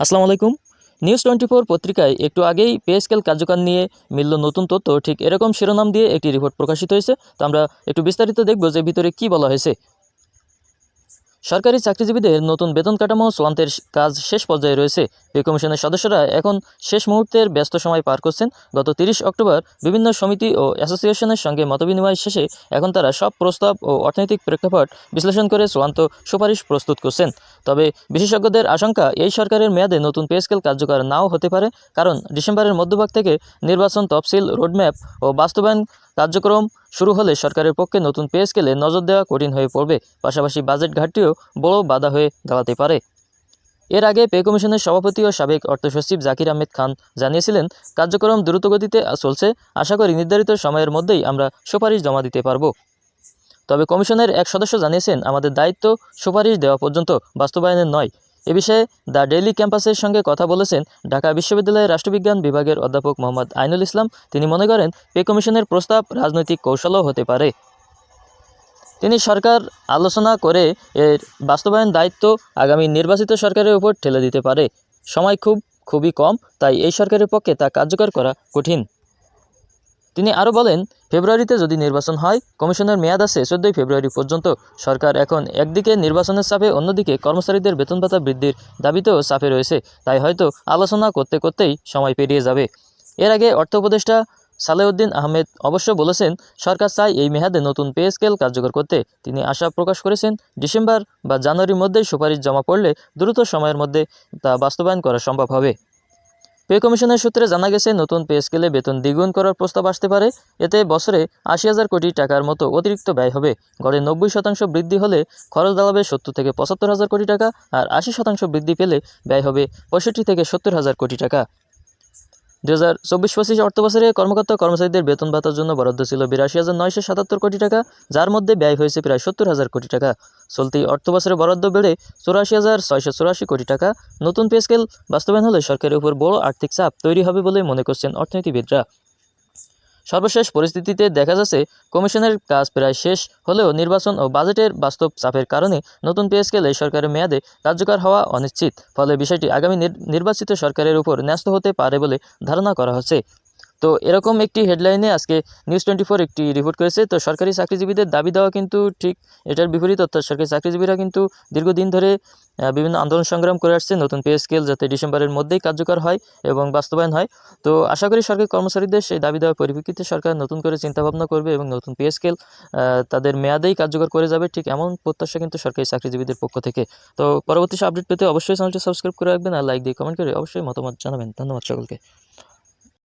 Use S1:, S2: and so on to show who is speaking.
S1: আসসালামু আলাইকুম। News twenty four পত্রিকায় একটু আগেই পে স্কেল কার্যকর নিয়ে মিলল নতুন তথ্য। ঠিক এরকম শিরোনাম দিয়ে একটি রিপোর্ট প্রকাশিত হয়েছে। তো আমরা একটু বিস্তারিত দেখব যে ভিতরে কি বলা হয়েছে। সরকারি চাকরিজীবীদের নতুন বেতন কাঠামো চূড়ান্তের কাজ শেষ পর্যায়ে রয়েছে। পে কমিশনের সদস্যরা এখন শেষ মুহূর্তের ব্যস্ত সময় পার করছেন। গত তিরিশ অক্টোবর বিভিন্ন সমিতি ও অ্যাসোসিয়েশনের সঙ্গে মতবিনিময় শেষে এখন তারা সব প্রস্তাব ও অর্থনৈতিক প্রেক্ষাপট বিশ্লেষণ করে চূড়ান্ত সুপারিশ প্রস্তুত করছেন। তবে বিশেষজ্ঞদের আশঙ্কা, এই সরকারের মেয়াদে নতুন পে স্কেল কার্যকর নাও হতে পারে। কারণ ডিসেম্বরের মধ্যভাগ থেকে নির্বাচন তফসিল, রোডম্যাপ ও বাস্তবায়ন কার্যক্রম শুরু হলে সরকারের পক্ষে নতুন পে স্কেলে নজর দেওয়া কঠিন হয়ে পড়বে। পাশাপাশি বাজেট ঘাটতিও বড় বাধা হয়ে দাঁড়াতে পারে। এর আগে পে কমিশনের সভাপতি ও সাবেক অর্থসচিব জাকির আহমেদ খান জানিয়েছিলেন, কার্যক্রম দ্রুতগতিতে চলছে। আশা করি নির্ধারিত সময়ের মধ্যেই আমরা সুপারিশ জমা দিতে পারব। তবে কমিশনের এক সদস্য জানিয়েছেন, আমাদের দায়িত্ব সুপারিশ দেওয়া পর্যন্ত বাস্তবায়নের নয়। এ বিষয়ে দ্য ডেইলি ক্যাম্পাসের সঙ্গে কথা বলেছেন ঢাকা বিশ্ববিদ্যালয়ের রাষ্ট্রবিজ্ঞান বিভাগের অধ্যাপক মোহাম্মদ আইনুল ইসলাম। তিনি মনে করেন, পে কমিশনের প্রস্তাব রাজনৈতিক কৌশলও হতে পারে। তিনি সরকার আলোচনা করে এর বাস্তবায়ন দায়িত্ব আগামী নির্বাচিত সরকারের উপর ঠেলে দিতে পারে। সময় খুব, খুবই কম, তাই এই সরকারের পক্ষে তা কার্যকর করা কঠিন। তিনি আরও বলেন, ফেব্রুয়ারিতে যদি নির্বাচন হয়, কমিশনের মেয়াদ আছে চোদ্দোই ফেব্রুয়ারি পর্যন্ত। সরকার এখন একদিকে নির্বাচনের চাপে, অন্যদিকে কর্মচারীদের বেতন ভাতা বৃদ্ধির দাবিতেও চাপে রয়েছে। তাই হয়তো আলোচনা করতে করতেই সময় পেরিয়ে যাবে। এর আগে অর্থ উপদেষ্টা সালেউদ্দিন আহমেদ অবশ্য বলেছেন, সরকার চায় এই মেয়াদে নতুন পে স্কেল কার্যকর করতে। তিনি আশা প্রকাশ করেছেন, ডিসেম্বর বা জানুয়ারির মধ্যেই সুপারিশ জমা পড়লে দ্রুত সময়ের মধ্যে তা বাস্তবায়ন করা সম্ভব হবে। পে কমিশনের সূত্রে জানা গেছে, নতুন পে স্কেলে বেতন দ্বিগুণ করার প্রস্তাব আসতে পারে। এতে বছরে আশি হাজার কোটি টাকার মতো অতিরিক্ত ব্যয় হবে। গড়ে নব্বই শতাংশ বৃদ্ধি হলে খরচ দাঁড়াবে সত্তর থেকে পঁচাত্তর হাজার কোটি টাকা আর আশি শতাংশ বৃদ্ধি পেলে ব্যয় হবে পঁয়ষট্টি থেকে সত্তর হাজার কোটি টাকা। দু হাজার চব্বিশ পঁচিশ অর্থবছরে কর্মকর্তা কর্মচারীদের বেতন ভাতার জন্য বরাদ্দ ছিল বিরাশি হাজার নয়শো সাতাত্তর কোটি টাকা, যার মধ্যে ব্যয় হয়েছে প্রায় সত্তর হাজার কোটি টাকা। চলতি অর্থবছরে বরাদ্দ বেড়ে চুরাশি হাজার ছয়শো চুরাশি কোটি টাকা। নতুন পে স্কেল বাস্তবায়ন হলে সরকারের উপর বড় আর্থিক চাপ তৈরি হবে বলে মনে করছেন অর্থনীতিবিদরা। সর্বশেষ পরিস্থিতিতে দেখা যাচ্ছে, কমিশনের কাজ প্রায় শেষ হলেও নির্বাচন ও বাজেটের বাস্তব চাপের কারণে নতুন পে স্কেলে সরকারের মেয়াদে কার্যকর হওয়া অনিশ্চিত। ফলে বিষয়টি আগামী নির- নির্বাচিত সরকারের উপর ন্যস্ত হতে পারে বলে ধারণা করা হচ্ছে। তো এরকম একটি হেডলাইনে আজকে নিউজ টোয়েন্টি ফোর একটি রিপোর্ট করেছে। তো সরকারি চাকরিজীবীদের দাবি দেওয়া কিন্তু ঠিক এটার বিপরীত। অর্থাৎ সরকারি চাকরিজীবীরা কিন্তু দীর্ঘদিন ধরে বিভিন্ন আন্দোলন সংগ্রাম করে আসছে। নতুন পে স্কেল যাতে ডিসেম্বরের মধ্যেই কার্যকর হয় এবং বাস্তবায়ন হয়। তো আশা করি সরকারি কর্মচারীদের সেই দাবি দেওয়ার পরিপ্রেক্ষিতে সরকার নতুন করে চিন্তাভাবনা করবে এবং নতুন পে স্কেল তাদের মেয়াদেই কার্যকর করে যাবে। ঠিক এমন প্রত্যাশা কিন্তু সরকারি চাকরিজীবীদের পক্ষ থেকে। তো পরবর্তী আপডেট পেতে অবশ্যই চ্যানেলটি সাবস্ক্রাইব করে রাখবেন আর লাইক দিয়ে কমেন্ট করে অবশ্যই মতামত জানাবেন। ধন্যবাদ সকলকে।